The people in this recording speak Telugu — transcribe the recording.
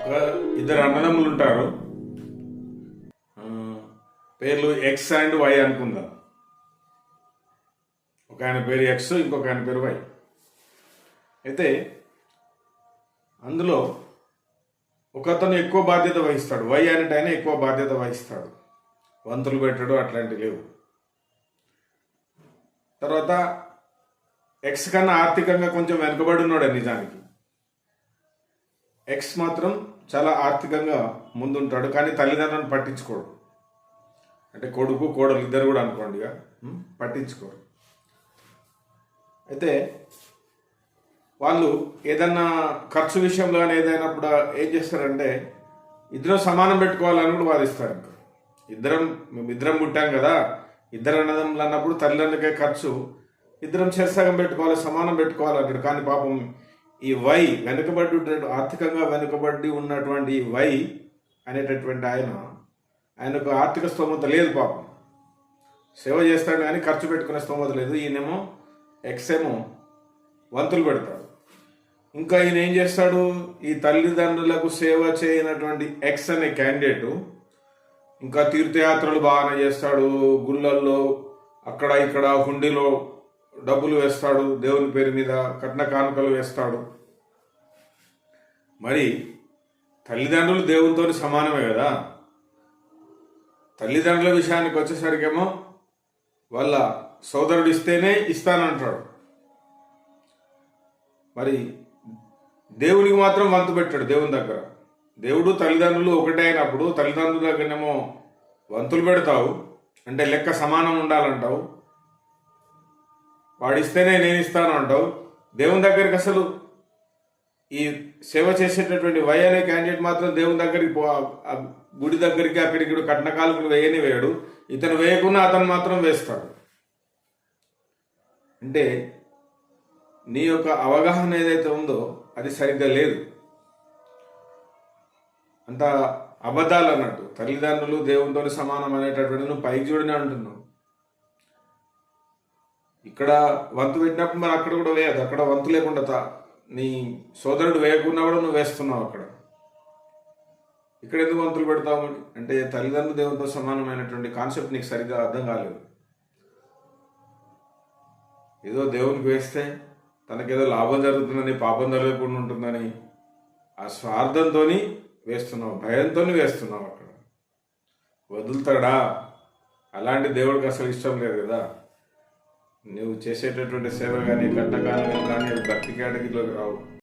ఒక ఇద్దరు అన్నదమ్ములు ఉంటారు. పేర్లు ఎక్స్ అండ్ వై అనుకుందాం. ఒక ఆయన పేరు ఎక్స్ ఇంకొక ఆయన పేరు వై అయితే అందులో ఒకతను ఎక్కువ బాధ్యత వహిస్తాడు. వై అనేట ఆయన ఎక్కువ బాధ్యత వహిస్తాడు. వంతులు పెట్టడు అట్లాంటివి లేవు. తర్వాత ఎక్స్ కన్నా ఆర్థికంగా కొంచెం వెనుకబడి ఉన్నాడు నిజానికి. ఎక్స్ మాత్రం చాలా ఆర్థికంగా ముందుంటాడు కానీ తల్లిదండ్రులను పట్టించుకోడు. అంటే కొడుకు కోడలు ఇద్దరు కూడా అనుకోండి ఇక. పట్టించుకోరు. అయితే వాళ్ళు ఏదన్నా ఖర్చు విషయంలో కానీ ఏదైనప్పుడు ఏం చేస్తారంటే ఇద్దరం సమానం పెట్టుకోవాలని కూడా వాదిస్తారు ఇంకా. ఇద్దరం మేము ఇద్దరం పుట్టాం కదా ఇద్దరు అన్నదమ్ములు అన్నప్పుడు తల్లిదండ్రులకే ఖర్చు. ఇద్దరం చెరసగం పెట్టుకోవాలి సమానం పెట్టుకోవాలి అంటాడు కానీ పాపం ఈ వై వెనుకబడి ఆర్థికంగా వెనుకబడి ఉన్నటువంటి ఈ వై అనేటటువంటి ఆయన ఆయనకు ఆర్థిక స్తోమత లేదు పాపం. సేవ చేస్తాడు కానీ ఖర్చు పెట్టుకునే స్తోమత లేదు. ఈయనేమో ఎక్సేమో వంతులు పెడతాడు. ఇంకా ఈయన ఏం చేస్తాడు? ఈ తల్లిదండ్రులకు సేవ చేయనటువంటి ఎక్స్ అనే క్యాండిడేటు ఇంకా తీర్థయాత్రలు బాగానే చేస్తాడు. గుళ్ళల్లో అక్కడ ఇక్కడ హుండీలో డబ్బులు వేస్తాడు దేవుని పేరు మీద కట్న కానుకలు వేస్తాడు. మరి తల్లిదండ్రులు దేవునితో సమానమే కదా? తల్లిదండ్రుల విషయానికి వచ్చేసరికేమో వాళ్ళ సోదరుడు ఇస్తేనే ఇస్తానంటాడు. మరి దేవునికి మాత్రం వంతు పెట్టాడు దేవుని దగ్గర. దేవుడు తల్లిదండ్రులు ఒకటే అయినప్పుడు తల్లిదండ్రుల దగ్గరనేమో వంతులు పెడతావు అంటే లెక్క సమానం ఉండాలంటావు. వాడిస్తేనే నేను ఇస్తాను అంటావు. దేవుని దగ్గరికి అసలు ఈ సేవ చేసేటటువంటి వై అనే క్యాండిడేట్ మాత్రం దేవుని దగ్గరికి పో గుడి దగ్గరికి అక్కడికి ఇక్కడ వేయని వేయడు ఇతను వేయకుండా అతను మాత్రం వేస్తాడు. అంటే నీ యొక్క అవగాహన ఏదైతే ఉందో అది సరిగ్గా లేదు. అంత అబద్ధాలు అన్నట్టు. తల్లిదండ్రులు దేవునితో సమానం అనేటటువంటి నువ్వు పైకి చూడని అంటున్నావు. ఇక్కడ వంతు పెట్టినప్పుడు మరి అక్కడ కూడా వేయదు అక్కడ వంతు లేకుండా తా- నీ సోదరుడు వేయకుండా కూడా నువ్వు వేస్తున్నావు అక్కడ. ఇక్కడ ఎందుకు వంతులు పెడతావు అంటే తల్లిదండ్రులు దేవునితో సమానమైనటువంటి కాన్సెప్ట్ నీకు సరిగ్గా అర్థం కాలేదు. ఏదో దేవునికి వేస్తే తనకేదో లాభం జరుగుతుందని పాపం జరగకుండా ఉంటుందని ఆ స్వార్థంతో వేస్తున్నావు భయంతో వేస్తున్నావు అక్కడ. వదులుతాడా? అలాంటి దేవుడికి అసలు ఇష్టం లేదు కదా. నువ్వు చేసేటటువంటి సేవ కానీ కట్టకాలం కానీ అవి భక్తి కేటగిరీలోకి రావు.